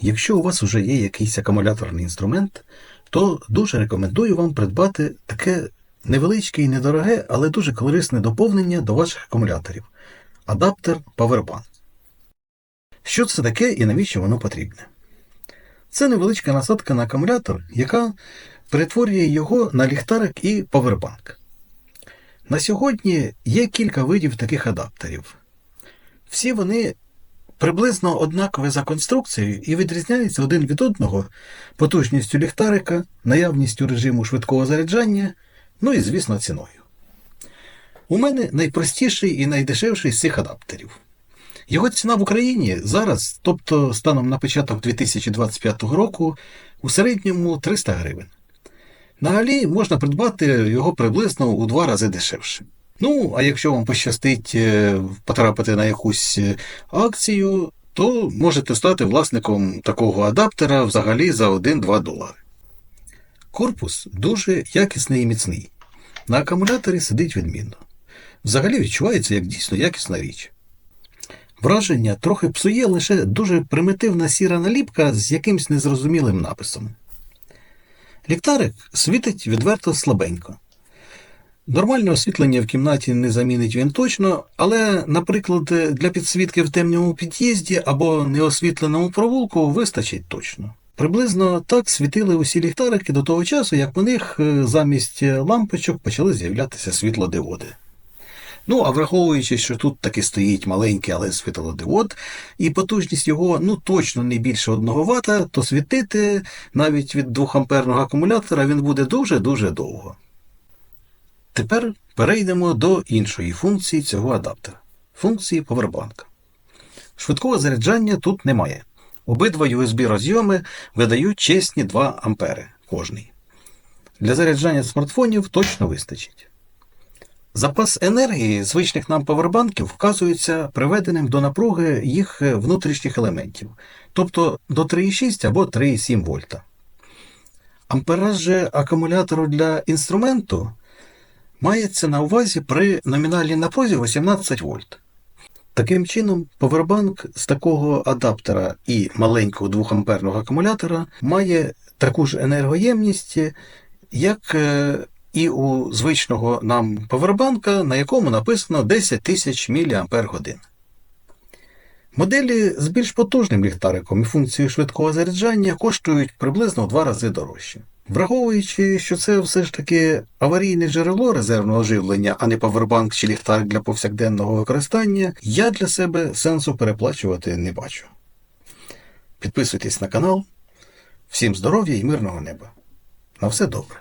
Якщо у вас вже є якийсь акумуляторний інструмент, то дуже рекомендую вам придбати таке невеличке і недороге, але дуже корисне доповнення до ваших акумуляторів адаптер Powerbank. Що це таке і навіщо воно потрібне? Це невеличка насадка на акумулятор, яка перетворює його на ліхтарик і павербанк. На сьогодні є кілька видів таких адаптерів. Всі вони приблизно однакові за конструкцією і відрізняються один від одного потужністю ліхтарика, наявністю режиму швидкого заряджання, ну і, звісно, ціною. У мене найпростіший і найдешевший з цих адаптерів. Його ціна в Україні зараз, тобто станом на початок 2025 року, у середньому 300 гривень. На Алі можна придбати його приблизно у два рази дешевше. Ну, а якщо вам пощастить е, потрапити на якусь е, акцію, то можете стати власником такого адаптера взагалі за 1-2 долари. Корпус дуже якісний і міцний. На акумуляторі сидить відмінно. Взагалі відчувається як дійсно якісна річ. Враження трохи псує лише дуже примітивна сіра наліпка з якимсь незрозумілим написом. Ліхтарик світить відверто слабенько. Нормальне освітлення в кімнаті не замінить він точно, але, наприклад, для підсвітки в темному під'їзді або неосвітленому провулку вистачить точно. Приблизно так світили усі ліхтарики до того часу, як у них е, замість лампочок почали з'являтися світлодиоди. Ну, а враховуючи, що тут таки стоїть маленький, але світлодиод, і потужність його ну точно не більше 1 Вт, то світити навіть від 2 амперного акумулятора він буде дуже-дуже довго. Тепер перейдемо до іншої функції цього адаптера функції повербанка. Швидкого заряджання тут немає. Обидва USB-розйоми видають чесні 2 ампери кожний. Для заряджання смартфонів точно вистачить. Запас енергії звичних нам павербанків вказується приведеним до напруги їх внутрішніх елементів, тобто до 3,6 або 3,7 вольта. Ампераж акумулятору для інструменту мається на увазі при номінальній напрузі 18 вольт. Таким чином, повербанк з такого адаптера і маленького 2 амперного акумулятора має таку ж енергоємність, як е, і у звичного нам повербанка, на якому написано 10 тисяч мАч. Моделі з більш потужним ліхтариком і функцією швидкого заряджання коштують приблизно в два рази дорожче. Враховуючи, що це все ж таки аварійне джерело резервного живлення, а не павербанк чи ліхтар для повсякденного використання, я для себе сенсу переплачувати не бачу. Підписуйтесь на канал. Всім здоров'я і мирного неба. На все добре.